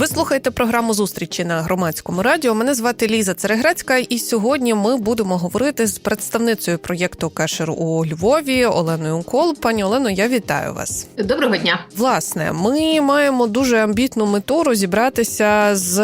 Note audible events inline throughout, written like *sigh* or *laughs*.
Ви слухаєте програму зустрічі на громадському радіо. Мене звати Ліза Цереграцька, і сьогодні ми будемо говорити з представницею проєкту Кешер у Львові Оленою Укол. Пані Олено, я вітаю вас. Доброго дня. Власне, ми маємо дуже амбітну мету розібратися з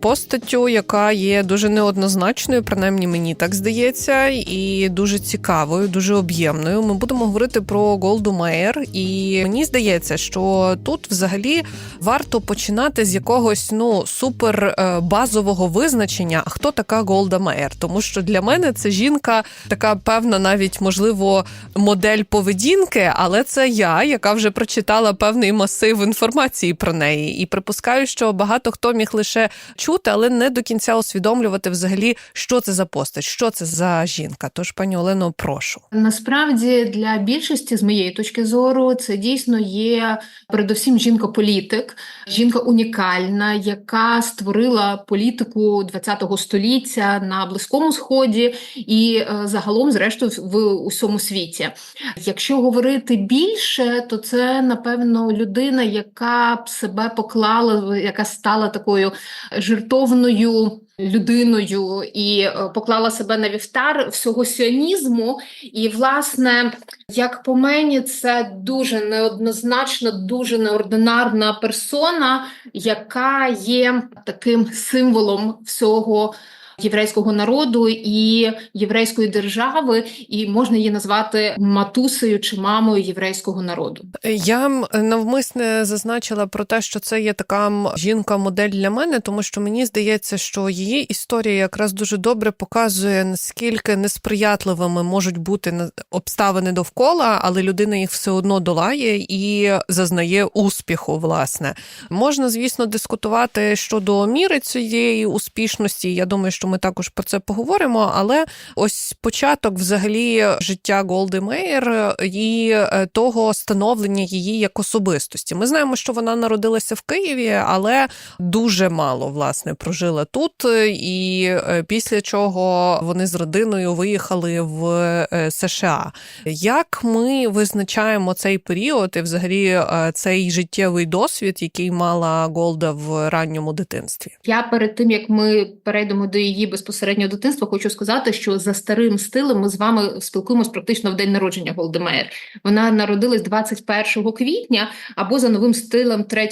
постаттю, яка є дуже неоднозначною, принаймні мені так здається, і дуже цікавою, дуже об'ємною. Ми будемо говорити про Голду Меєр, і мені здається, що тут взагалі варто починати з якогось ну супер е, базового визначення, хто така Голда Меєр. Тому що для мене це жінка така певна, навіть можливо, модель поведінки, але це я, яка вже прочитала певний масив інформації про неї. І припускаю, що багато хто міг лише чути, але не до кінця усвідомлювати взагалі, що це за постать, що це за жінка. Тож, пані Олено, прошу. Насправді для більшості, з моєї точки зору, це дійсно є передусім жінка-політик, жінка унікальна, яка створила політику ХХ століття на Близькому Сході і е, загалом, зрештою, в усьому світі. Якщо говорити більше, то це напевно людина, яка себе поклала, яка стала такою жертовною. Людиною і е, поклала себе на вівтар всього сіонізму, і власне, як по мені, це дуже неоднозначна, дуже неординарна персона, яка є таким символом всього. Єврейського народу і єврейської держави, і можна її назвати матусею чи мамою єврейського народу. Я навмисне зазначила про те, що це є така жінка-модель для мене, тому що мені здається, що її історія якраз дуже добре показує, наскільки несприятливими можуть бути обставини довкола, але людина їх все одно долає і зазнає успіху. Власне, можна, звісно, дискутувати щодо міри цієї успішності. Я думаю, що ми також про це поговоримо. Але ось початок взагалі життя Голди Меєр і е, того становлення її як особистості. Ми знаємо, що вона народилася в Києві, але дуже мало власне прожила тут. І е, після чого вони з родиною виїхали в е, США. Як ми визначаємо цей період і взагалі е, цей життєвий досвід, який мала Голда в ранньому дитинстві? Я перед тим як ми перейдемо до її безпосереднього дитинства, хочу сказати, що за старим стилем ми з вами спілкуємось практично в день народження Голдемеєр. Вона народилась 21 квітня або за новим стилем 3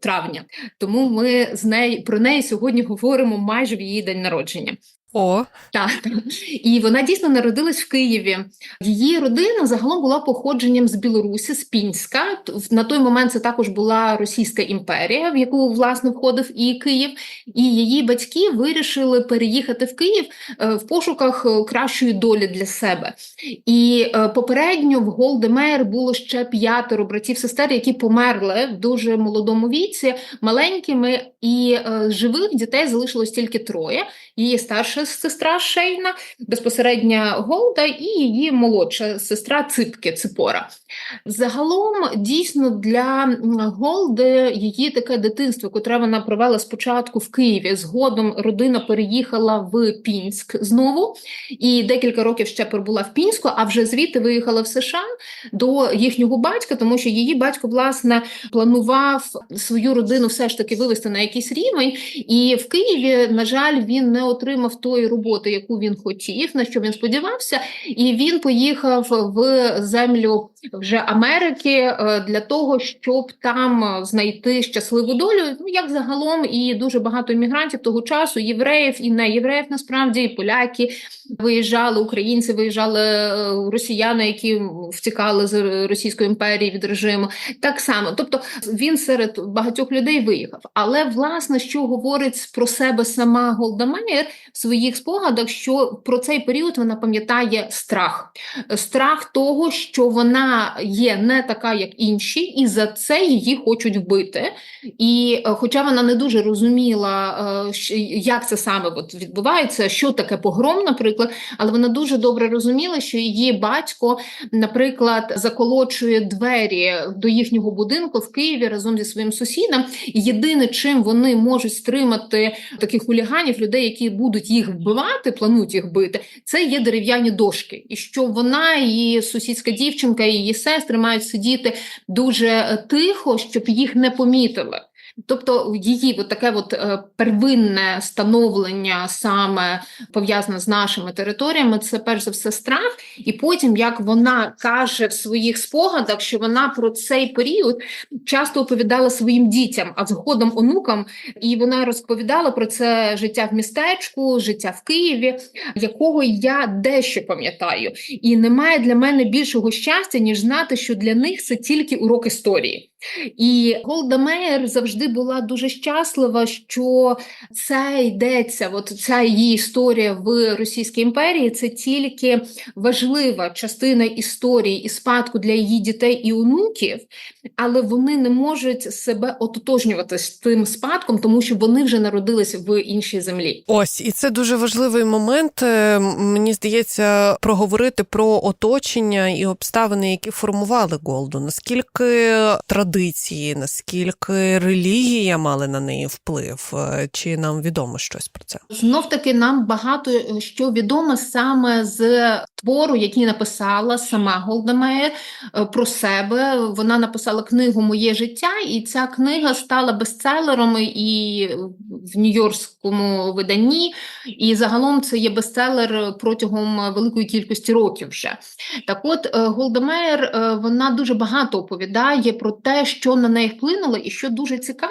травня. Тому ми з неї про неї сьогодні говоримо майже в її день народження. О, Так, і вона дійсно народилась в Києві. Її родина загалом була походженням з Білорусі, з Пінська. На той момент це також була Російська імперія, в яку власне входив і Київ. І її батьки вирішили переїхати в Київ е, в пошуках е, кращої долі для себе. І е, попередньо в Голдемейр було ще п'ятеро братів сестер, які померли в дуже молодому віці, маленькими, і живих дітей залишилось тільки троє її старша сестра Шейна, безпосередня Голда, і її молодша сестра Ципки Ципора. Загалом, дійсно, для Голди її таке дитинство, котре вона провела спочатку в Києві. Згодом родина переїхала в Пінськ знову, і декілька років ще пробула в Пінську, а вже звідти виїхала в США до їхнього батька, тому що її батько, власне, планував свою родину все ж таки вивести на якийсь рівень. І в Києві, на жаль, він не отримав тої роботи, яку він хотів, на що він сподівався, і він поїхав в землю вже Америки е, для того, щоб там знайти щасливу долю. Ну як загалом, і дуже багато іммігрантів того часу, євреїв і не євреїв, насправді і поляки виїжджали, українці виїжджали, е, росіяни, які втікали з Російської імперії від режиму. Так само, тобто він серед багатьох людей виїхав. Але власне, що говорить про себе сама Голда Меєр в своїх спогадах, що про цей період вона пам'ятає страх, страх того, що вона є не така, як інші, і за це її хочуть вбити. І е, хоча вона не дуже розуміла, е, як це саме от відбувається, що таке погром, наприклад, але вона дуже добре розуміла, що її батько, наприклад, заколочує двері до їхнього будинку в Києві разом зі своїм сусідом. І єдине, чим вони можуть стримати таких хуліганів, людей, які будуть їх вбивати, планують їх бити, це є дерев'яні дошки. І що вона, її сусідська дівчинка, її сестри мають сидіти дуже е, тихо, щоб їх не помітили. Тобто її от таке от е, первинне становлення саме пов'язане з нашими територіями, це перш за все страх. І потім, як вона каже в своїх спогадах, що вона про цей період часто оповідала своїм дітям, а згодом онукам, і вона розповідала про це життя в містечку, життя в Києві, якого я дещо пам'ятаю. І немає для мене більшого щастя, ніж знати, що для них це тільки урок історії. І Голда Меєр завжди була дуже щаслива, що це йдеться, от ця її історія в Російській імперії це тільки важлива частина історії і спадку для її дітей і онуків, але вони не можуть себе ототожнювати з тим спадком, тому що вони вже народилися в іншій землі. Ось, і це дуже важливий момент. е, Мені здається, проговорити про оточення і обставини, які формували Голду. Наскільки традиції, наскільки релігія мали на неї вплив? Е, Чи нам відомо щось про це? Знов таки нам багато е, що відомо саме з твору, який написала сама Голда Меєр е, про себе. Вона написала книгу Моє життя, і ця книга стала бестселером і в нью-йоркському виданні. І загалом це є бестселер протягом великої кількості років вже. Так от Голда Меєр, е, вона дуже багато оповідає про те, що на неї вплинуло, і що дуже цікаво,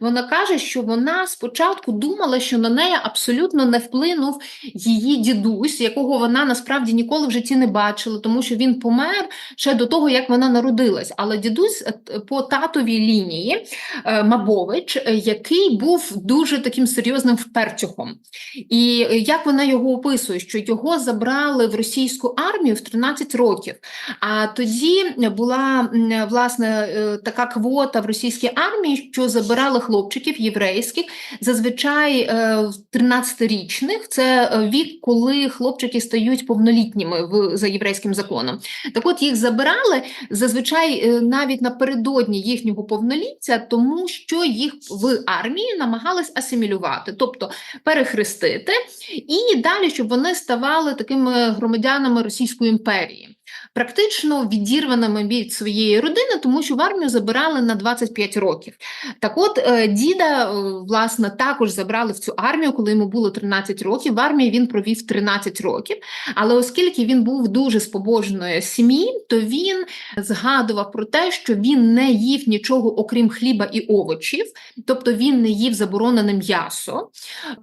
вона каже, що вона спочатку думала, що на неї абсолютно не вплинув її дідусь, якого вона насправді ніколи в житті не бачила, тому що він помер ще до того, як вона народилась. Але дідусь е, по татовій лінії е, Мабович, е, який був дуже таким серйозним впертюхом. І як вона його описує, що його забрали в російську армію в 13 років. А тоді була власне така квота в російській армії, що забирали хлопчиків єврейських, зазвичай е, в 13-річних. Це е, вік, коли хлопчики стають повнолітніми в за єврейським законом. Так от їх забирали зазвичай е, навіть напередодні їхнього повноліття, тому що їх в армії намагались асимілювати, тобто перехрестити, і далі, щоб вони ставали такими громадянами Російської імперії. Практично відірваними від своєї родини, тому що в армію забирали на 25 років. Так от е, діда, е, власне, також забрали в цю армію, коли йому було 13 років. В армії він провів 13 років. Але оскільки він був дуже з побожної сім'ї, то він згадував про те, що він не їв нічого окрім хліба і овочів, тобто він не їв заборонене м'ясо,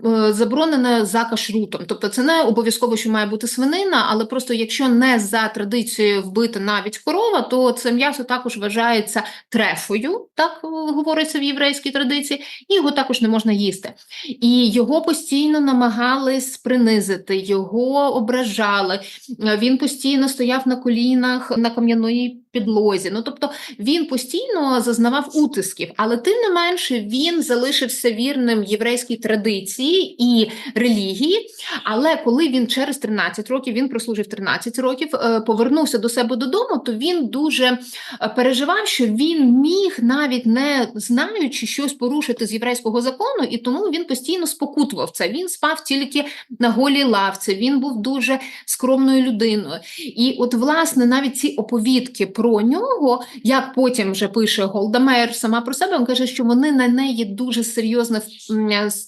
е, заборонене за кашрутом. Тобто, це не обов'язково, що має бути свинина, але просто якщо не за традицією вбита навіть корова, то це м'ясо також вважається трефою, так е, говориться в єврейській традиції, і його також не можна їсти. І його постійно намагались принизити, його ображали. Е, Він постійно стояв на колінах на кам'яної підлозі. Ну тобто він постійно зазнавав утисків, але тим не менше він залишився вірним єврейській традиції і релігії. Але коли він через 13 років він прослужив 13 років, е, повернувся до себе додому, то він дуже е, переживав, що він міг навіть не знаючи щось порушити з єврейського закону, і тому він постійно спокутував це. Він спав тільки на голій лавці. Він був дуже скромною людиною. І от, власне, навіть ці оповідки про нього, як потім вже пише Голда Меєр сама про себе, він каже, що вони на неї дуже серйозне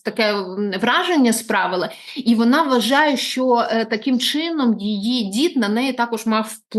таке враження справили, і вона вважає, що е, таким чином її дід на неї також мав вплив.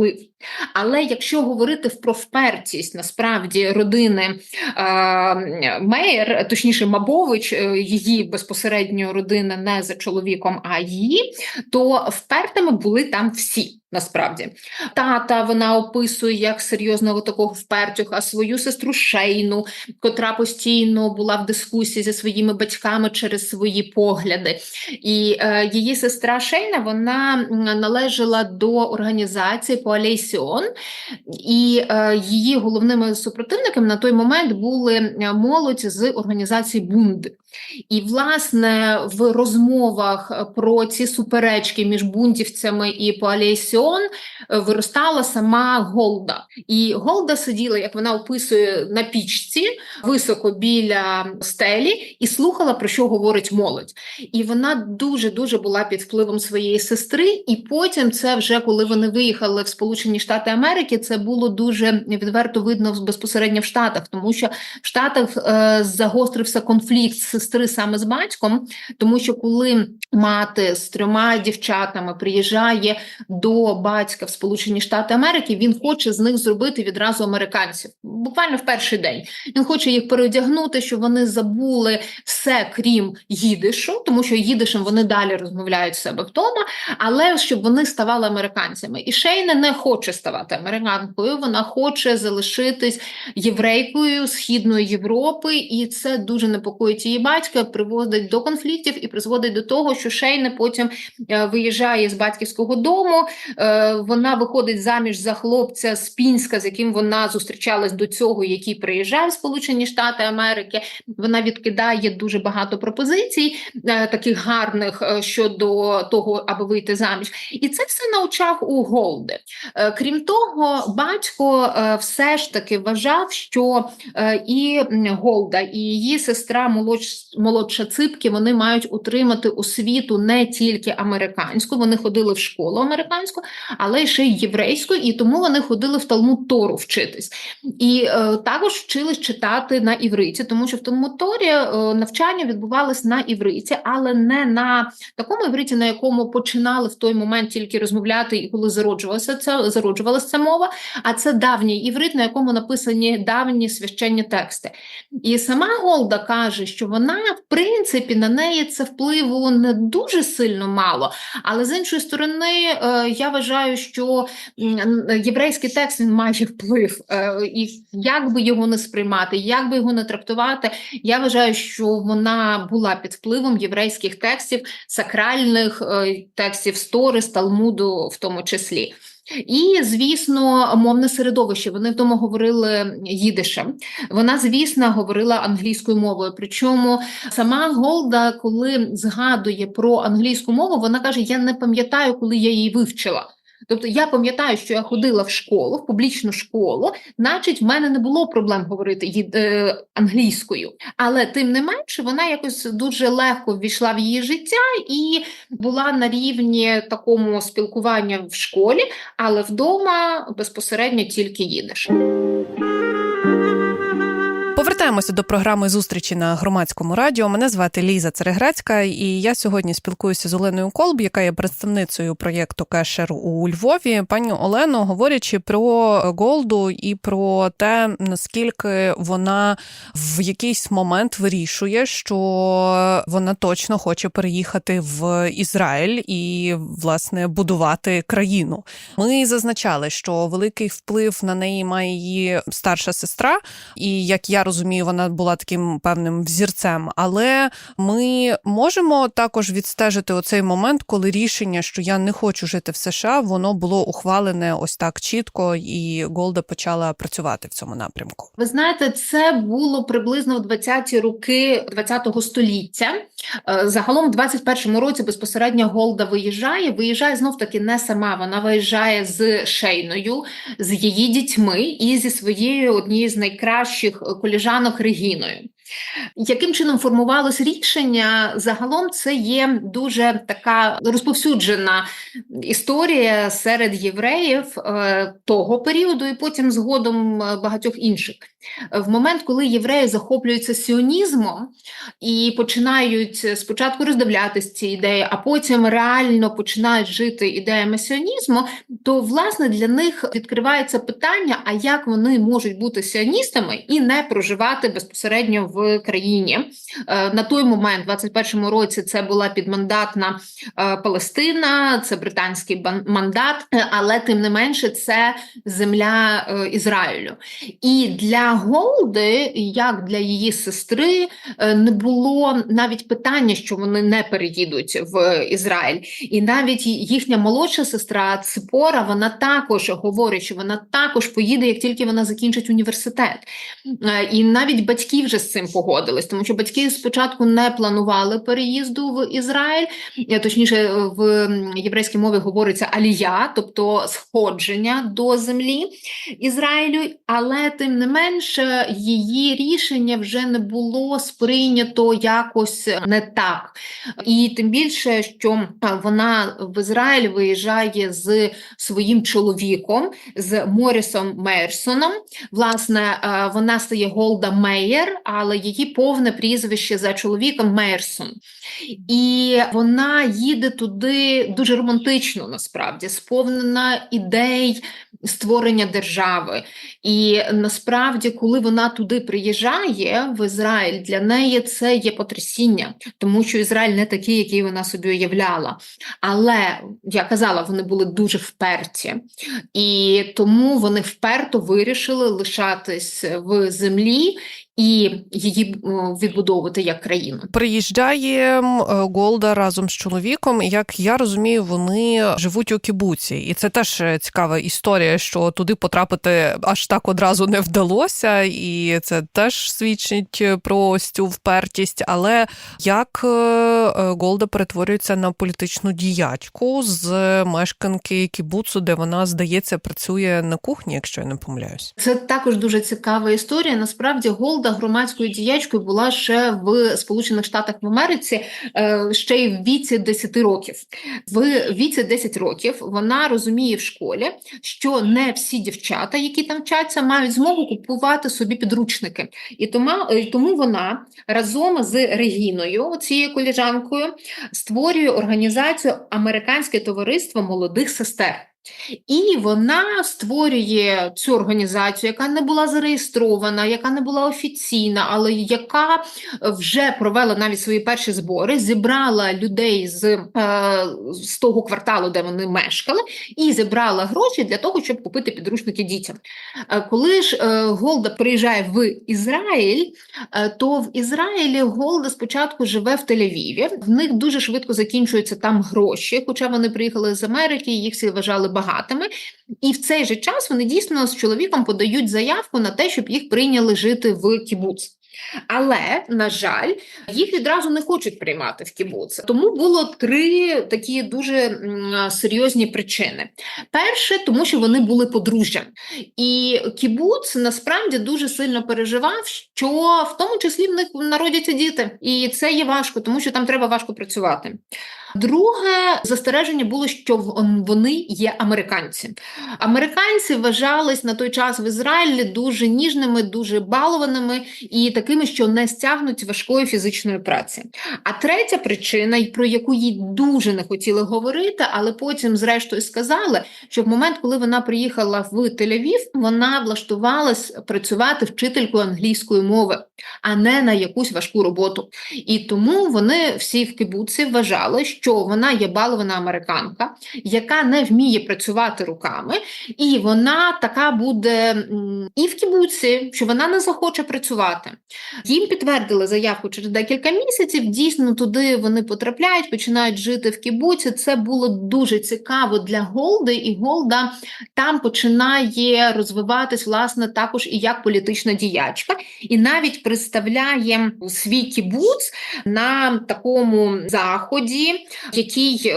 Але якщо говорити про впертість насправді родини е, Мейер, точніше Мабович, е, її безпосередньо родина не за чоловіком, а її, то впертими були там всі. Насправді, тата вона описує як серйозного такого впертюха, свою сестру Шейну, котра постійно була в дискусії зі своїми батьками через свої погляди. І е, її сестра Шейна вона належала до організації Поалейсіо і е, її головними супротивниками на той момент були е, молодь з організації Бунд. І, власне, в розмовах е, про ці суперечки між бундівцями і Палейсіон е, виростала сама Голда. І Голда сиділа, як вона описує, на пічці високо біля стелі і слухала, про що говорить молодь. І вона дуже дуже була під впливом своєї сестри. І потім, це вже коли вони виїхали в Сполучені Штати Америки, це було дуже відверто видно безпосередньо в Штатах, тому що в Штатах е, загострився конфлікт сестри саме з батьком, тому що коли мати з трьома дівчатами приїжджає до батька в Сполучені Штати Америки, він хоче з них зробити відразу американців. Буквально в перший день він хоче їх переодягнути, щоб вони забули все крім їдишу, тому що їдишем вони далі розмовляють в себе вдома, але щоб вони ставали американцями. І Шейна не хоче ставати американкою, вона хоче залишитись єврейкою Східної Європи, і це дуже непокоїть її батька, приводить до конфліктів і призводить до того, що Шейна потім е, виїжджає з батьківського дому. Е, Вона виходить заміж за хлопця з Пінська, з яким вона зустрічалась до цього, який приїжджав в Сполучені Штати Америки. Вона відкидає дуже багато пропозицій, е, таких гарних щодо того, аби вийти заміж. І це все на очах у Голди. Крім того, батько все ж таки вважав, що і Голда, і її сестра молодш- молодша Ципки вони мають отримати освіту не тільки американську, вони ходили в школу американську, але ще й єврейську, і тому вони ходили в Талмуд Тору вчитись. І е, також вчились читати на івриті, тому що в Талмуд Торі е, навчання відбувалось на івриті, але не на такому івриті, на якому починали в той момент тільки розмовляти, і коли зароджувалася ця зароджувалася ця мова. А це давній іврит, на якому написані давні священні тексти. І сама Голда каже, що вона, в принципі, на неї це впливу не дуже сильно мало. Але з іншої сторони, е, я вважаю, що єврейський текст він має вплив. Е, І як би його не сприймати, як би його не трактувати, я вважаю, що вона була під впливом єврейських текстів, сакральних е, текстів Стори, Талмуду в тому числі. І, звісно, мовне середовище. Вони вдома говорили їдишем. Вона, звісно, говорила англійською мовою. Причому сама Голда, коли згадує про англійську мову, вона каже: Я не пам'ятаю, коли я її вивчила. Тобто я пам'ятаю, що я ходила в школу, в публічну школу, значить, в мене не було проблем говорити е, англійською. Але тим не менше, вона якось дуже легко ввійшла в її життя і була на рівні такому спілкування в школі, але вдома безпосередньо тільки їдеш. Повертаємося до програми зустрічі на громадському радіо. Мене звати Ліза Цереграцька, і я сьогодні спілкуюся з Оленою Колб, яка є представницею проєкту Кешер у Львові. Пані Олено, говорячи про Голду і про те, наскільки вона в якийсь момент вирішує, що вона точно хоче переїхати в Ізраїль і власне будувати країну. Ми зазначали, що великий вплив на неї має її старша сестра, і як я розумію, вона була таким певним взірцем. Але ми можемо також відстежити оцей момент, коли рішення, що я не хочу жити в США, воно було ухвалене ось так чітко, і Голда почала працювати в цьому напрямку. Ви знаєте, це було приблизно в 20-ті роки 20-го століття. Е, Загалом, в 21-му році безпосередньо Голда виїжджає. Виїжджає знов таки не сама. Вона виїжджає з Шейною, з її дітьми і зі своєю однією з найкращих е, коліжанок Регіною. Яким чином формувалось рішення? Загалом це є дуже така розповсюджена історія серед євреїв е, того періоду, і потім згодом е, багатьох інших. В момент, коли євреї захоплюються сіонізмом і починають спочатку роздивлятися ці ідеї, а потім реально починають жити ідеями сіонізму, то власне для них відкривається питання: а як вони можуть бути сіоністами і не проживати безпосередньо в країні. Е, На той момент, в 21-му році, це була підмандатна е, Палестина, це британський мандат, але тим не менше це земля е, Ізраїлю. І для Голди, як для її сестри, не було навіть питання, що вони не переїдуть в Ізраїль. І навіть їхня молодша сестра Ципора, вона також говорить, що вона також поїде, як тільки вона закінчить університет. І навіть батьки вже з цим погодились, тому що батьки спочатку не планували переїзду в Ізраїль, е, точніше, в єврейській мові говориться алія, тобто сходження до землі Ізраїлю, але тим не менше її рішення вже не було сприйнято якось не так. І тим більше, що е, вона в Ізраїль виїжджає з своїм чоловіком, з Морісом Мейерсоном. Власне, е, вона стає Голда Мейер, але її повне прізвище за чоловіком Мейерсон. І вона їде туди дуже романтично, насправді, сповнена ідей створення держави. І насправді, коли вона туди приїжджає в Ізраїль, для неї це є потрясіння, тому що Ізраїль не такий, який вона собі уявляла. Але я казала, вони були дуже вперті, і тому вони вперто вирішили лишатись в землі і її відбудовувати як країну. Приїжджає е, Голда разом з чоловіком. Як я розумію, вони живуть у кібуці, і це теж е, цікава історія, що туди потрапити аж так одразу не вдалося, і це теж свідчить про ось цю впертість. Але як е, е, Голда перетворюється на політичну діячку з мешканки кібуцу, де вона здається працює на кухні, якщо я не помиляюсь. Це також дуже цікава історія. Насправді Голда громадською діячкою була ще в Сполучених Штатах в Америці е, ще й в віці 10 років. В віці 10 років вона розуміє в школі, що не всі дівчата, які там вчаться, мають змогу купувати собі підручники. І е, тому вона разом з Регіною, цією коліжанкою, створює організацію Американське товариство молодих сестер. І вона створює цю організацію, яка не була зареєстрована, яка не була офіційна, але яка вже провела навіть свої перші збори, зібрала людей з, е, з того кварталу, де вони мешкали, і зібрала гроші для того, щоб купити підручники дітям. Е, коли ж е, Голда приїжджає в Ізраїль, то в Ізраїлі Голда спочатку живе в Тель-Авіві. В них дуже швидко закінчуються там гроші, хоча вони приїхали з Америки, їх всі вважали багатими. І в цей же час вони дійсно з чоловіком подають заявку на те, щоб їх прийняли жити в кібуц. Але, на жаль, їх відразу не хочуть приймати в кібуц. Тому було три такі дуже серйозні причини. Перше, тому що вони були подружжям. І кібуц насправді дуже сильно переживав, що в тому числі в них народяться діти. І це є важко, тому що там треба важко працювати. Друге застереження було, що вони є американці. Американці вважались на той час в Ізраїлі дуже ніжними, дуже балованими і такими, що не стягнуть важкої фізичної праці. А третя причина, про яку їй дуже не хотіли говорити, але потім, зрештою, сказали, що в момент, коли вона приїхала в Тель-Авів, вона влаштувалась працювати вчителькою англійської мови, а не на якусь важку роботу. І тому вони всі в кибуці вважали, що вона є балована американка, яка не вміє працювати руками, і вона така буде і в кібуці, що вона не захоче працювати. Їм підтвердили заявку через декілька місяців. Дійсно, туди вони потрапляють, починають жити в кібуці. Це було дуже цікаво для Голди, і Голда там починає розвиватись власне також і як політична діячка, і навіть представляє свій кібуц на такому заході, який е,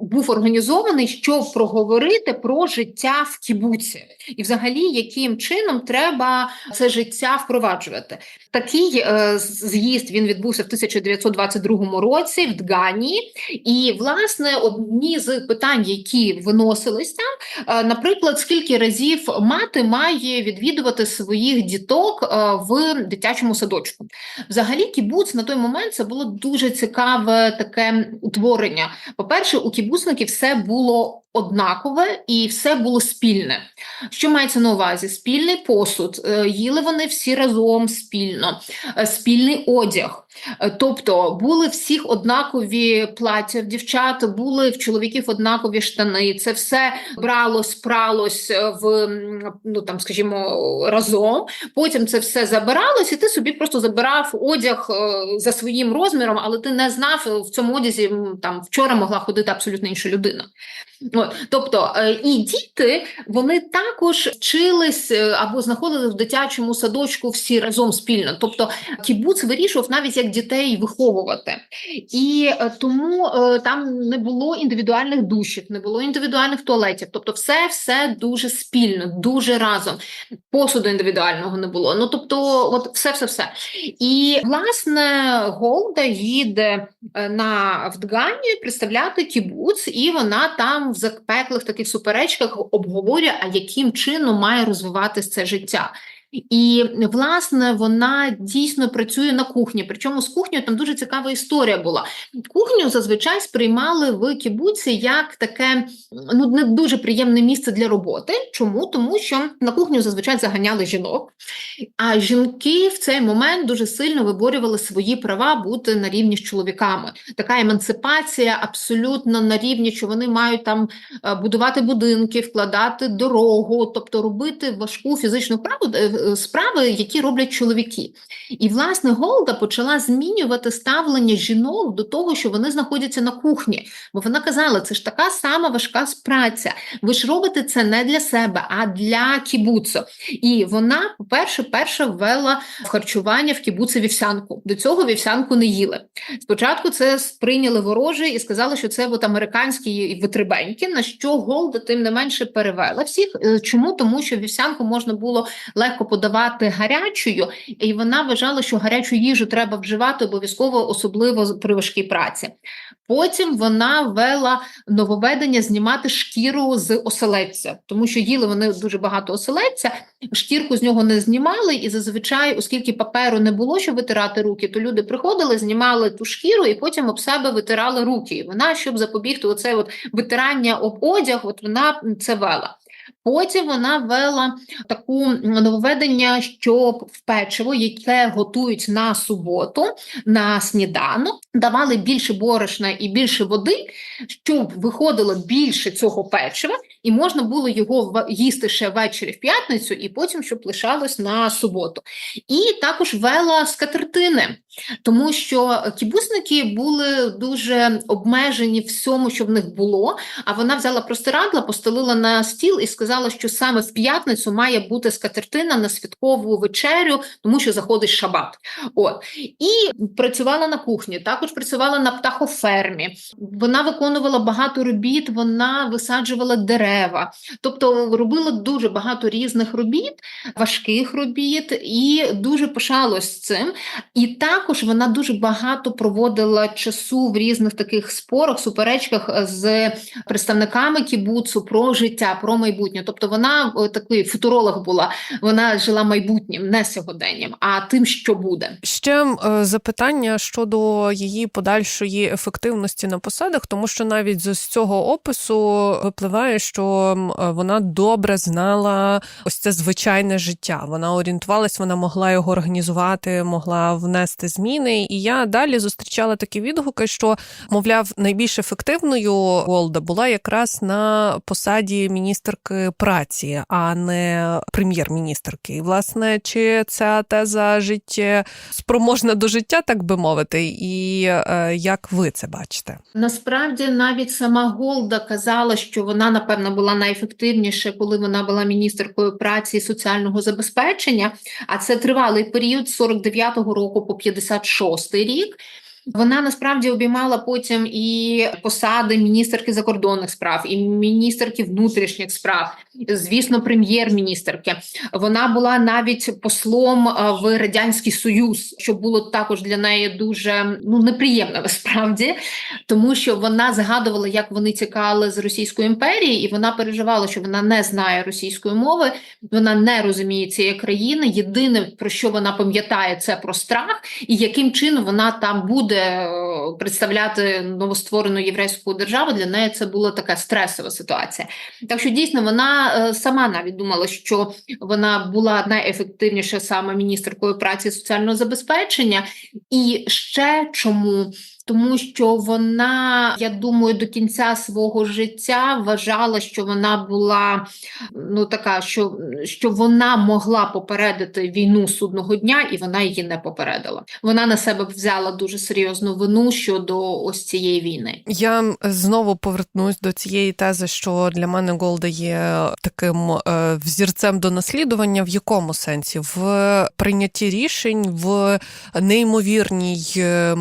був організований, щоб проговорити про життя в кібуці, і взагалі яким чином треба це життя впроваджувати. Такий е, з'їзд він відбувся в 1922 році в Дгані, і власне одні з питань, які виносились там, е, наприклад, скільки разів мати має відвідувати своїх діток е, в дитячому садочку. Взагалі, кібуц на той момент це було дуже цікаве таке утворення. По-перше, у кібусників все було однакове і все було спільне. Що мається на увазі? Спільний посуд, е, їли вони всі разом спільно, е, спільний одяг. Е, Тобто були всіх однакові плаття в дівчат, були в чоловіків однакові штани. Це все бралось, пралось в ну там, скажімо, разом. Потім це все забиралось, і ти собі просто забирав одяг за своїм розміром, але ти не знав в цьому одязі. Там вчора могла ходити абсолютно інша людина. Тобто е, і діти вони також вчились е, або знаходились в дитячому садочку всі разом спільно. Тобто кібуц вирішував навіть як дітей виховувати, і е, тому там не було індивідуальних душів, не було індивідуальних туалетів. Тобто, все все дуже спільно, дуже разом. Посуду індивідуального не було. Ну тобто, от все, все, все. І власне Голда їде на Афгані представляти кібуц, і вона там в запеклих таких суперечках обговорює, а яким чином має розвиватися це життя. І власне вона дійсно працює на кухні. Причому з кухнею там дуже цікава історія була. Кухню зазвичай сприймали в кібуці як таке ну не дуже приємне місце для роботи. Чому? Тому що на кухню зазвичай заганяли жінок, а жінки в цей момент дуже сильно виборювали свої права бути на рівні з чоловіками. Така емансипація абсолютно на рівні, що вони мають там е, будувати будинки, вкладати дорогу, тобто робити важку фізичну праву е, справи, які роблять чоловіки. І власне Голда почала змінювати ставлення жінок до того, що вони знаходяться на кухні. Бо вона казала, це ж така сама важка праця. Ви ж робите це не для себе, а для кібуцу. І вона, по-перше, перша ввела в харчування в кібуці вівсянку. До цього вівсянку не їли. Спочатку це сприйняли вороже і сказали, що це от американські витребеньки, на що Голда тим не менше перевела всіх. Е, Чому? Тому що вівсянку можна було легко подавати гарячою, і вона вважала, що гарячу їжу треба вживати обов'язково, особливо при важкій праці. Потім вона ввела нововведення знімати шкіру з оселедця, тому що їли вони дуже багато оселедця, шкірку з нього не знімали, і зазвичай, оскільки паперу не було, щоб витирати руки, то люди приходили, знімали ту шкіру і потім об себе витирали руки. І вона, щоб запобігти оце от витирання об одяг, от вона це вела. Потім вона ввела таку нововведення, щоб в печиво, яке готують на суботу, на сніданок, давали більше борошна і більше води, щоб виходило більше цього печива, і можна було його їсти ще ввечері в п'ятницю, і потім щоб лишалось на суботу. І також ввела скатертини, тому що кібусники були дуже обмежені всьому, що в них було. А вона взяла простирадла, постелила на стіл і сказала, що саме в п'ятницю має бути скатертина на святкову вечерю, тому що заходить шабат. От і працювала на кухні, також працювала на птахофермі. Вона виконувала багато робіт, вона висаджувала дерева, тобто робила дуже багато різних робіт, важких робіт, і дуже пишалась цим. І також вона дуже багато проводила часу в різних таких спорах, суперечках з представниками кібуцу про життя, про майбутнє. Тобто вона такий футуролог була. Вона жила майбутнім, не сьогоденням, а тим, що буде. Ще е, запитання щодо її подальшої ефективності на посадах, тому що навіть з цього опису випливає, що е, вона добре знала ось це звичайне життя. Вона орієнтувалась, вона могла його організувати, могла внести зміни. І я далі зустрічала такі відгуки, що мовляв, найбільш ефективною Голда була якраз на посаді міністерки праці, а не прем'єр-міністерки. І власне, чи ця теза життя спроможна до життя, так би мовити, і е, як ви це бачите? Насправді навіть сама Голда казала, що вона напевно була найефективніша, коли вона була міністеркою праці і соціального забезпечення. А це тривалий період з 49-го року по 56-й рік. Вона насправді обіймала потім і посади міністерки закордонних справ, і міністерки внутрішніх справ, звісно, прем'єр-міністерки. Вона була навіть послом е, в радянський союз, що було також для неї дуже ну неприємно *laughs* насправді, тому що вона згадувала, як вони тікали з Російської імперії, і вона переживала, що вона не знає російської мови, вона не розуміє цієї країни. Єдине про що вона пам'ятає, це про страх, і яким чином вона там буде буде е, представляти новостворену єврейську державу. Для неї це була така стресова ситуація. Так що дійсно вона е, сама навіть думала, що вона була найефективніша саме міністеркою праці і соціального забезпечення. І ще чому? Тому що вона, я думаю, до кінця свого життя вважала, що вона була ну така, що, що вона могла попередити війну судного дня, і вона її не попередила. Вона на себе взяла дуже серйозну вину щодо ось цієї війни. Я знову повернусь до цієї тези, що для мене Голда є таким е, взірцем до наслідування. В якому сенсі? В прийнятті рішень, в неймовірній е,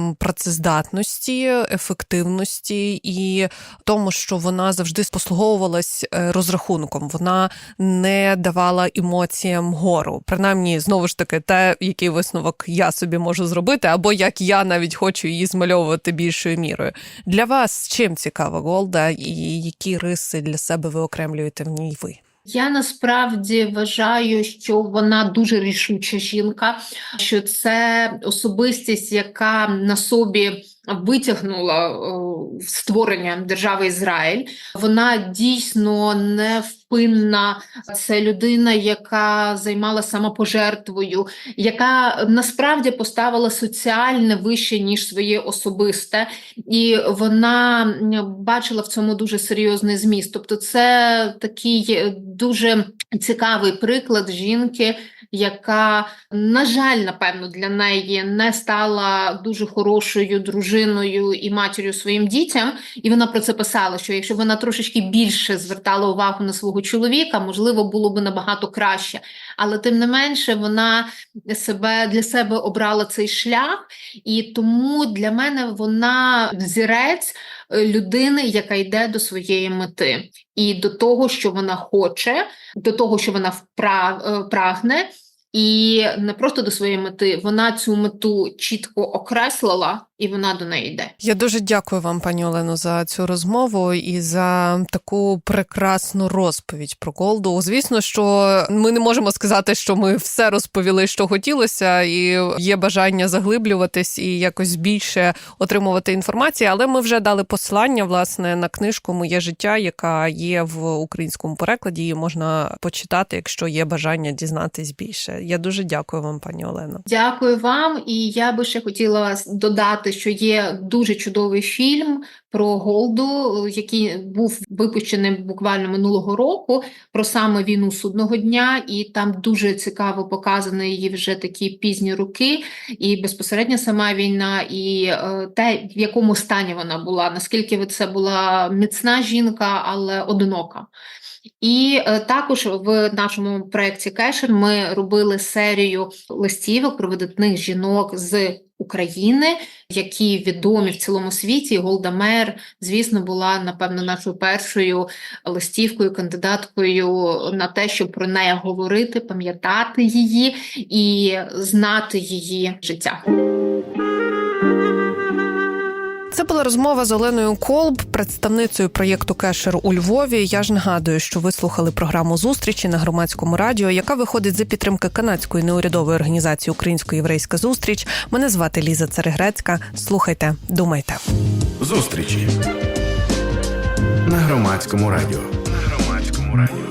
працездатності, ефективності і тому, що вона завжди послуговувалась е, розрахунком. Вона не давала емоціям гору. Принаймні, знову ж таки, те, який висновок я собі можу зробити, або як я навіть хочу її змальовувати більшою мірою. Для вас чим цікава Голда, і які риси для себе ви окремлюєте в ній ви? Я насправді вважаю, що вона дуже рішуча жінка, що це особистість, яка на собі витягнула о, створення держави Ізраїль. Вона дійсно невпинна. Це людина, яка займала самопожертвою, яка насправді поставила соціальне вище ніж своє особисте, і вона бачила в цьому дуже серйозний зміст. Тобто, це такий е, дуже цікавий приклад жінки, яка, на жаль, напевно, для неї не стала дуже хорошою дружиною і матір'ю своїм дітям. І вона про це писала: що якщо вона трошечки більше звертала увагу на свого чоловіка, можливо, було б набагато краще. Але тим не менше, вона себе для себе обрала цей шлях, і тому для мене вона взірець е, людини, яка йде до своєї мети, і до того, що вона хоче, до того, що вона впра- е, прагне. І не просто до своєї мети, вона цю мету чітко окреслила, і вона до неї йде. Я дуже дякую вам, пані Олено, за цю розмову і за таку прекрасну розповідь про Голду. Звісно, що ми не можемо сказати, що ми все розповіли, що хотілося, і є бажання заглиблюватись і якось більше отримувати інформації. Але ми вже дали посилання власне на книжку Моє життя, яка є в українському перекладі. Її можна почитати, якщо є бажання дізнатись більше. Я дуже дякую вам, пані Олено. Дякую вам. І я би ще хотіла додати, що є дуже чудовий фільм про Голду, який був випущений буквально минулого року, про саме війну судного дня, і там дуже цікаво показані її вже такі пізні роки, і безпосередньо сама війна, і е, те, в якому стані вона була, наскільки це була міцна жінка, але одинока. І е, також в нашому проєкті Кешер ми робили серію листівок про видатних жінок з України, які відомі в цілому світі. Голда Меєр, звісно, була напевно нашою першою листівкою, кандидаткою на те, щоб про неї говорити, пам'ятати її і знати її життя. Це була розмова з Оленою Колб, представницею проєкту Кешер у Львові. Я ж нагадую, що ви слухали програму зустрічі на громадському радіо, яка виходить за підтримки канадської неурядової організації Українсько-єврейська зустріч. Мене звати Ліза Царегрецька. Слухайте, думайте. Зустрічі на громадському радіо. На громадському радіо.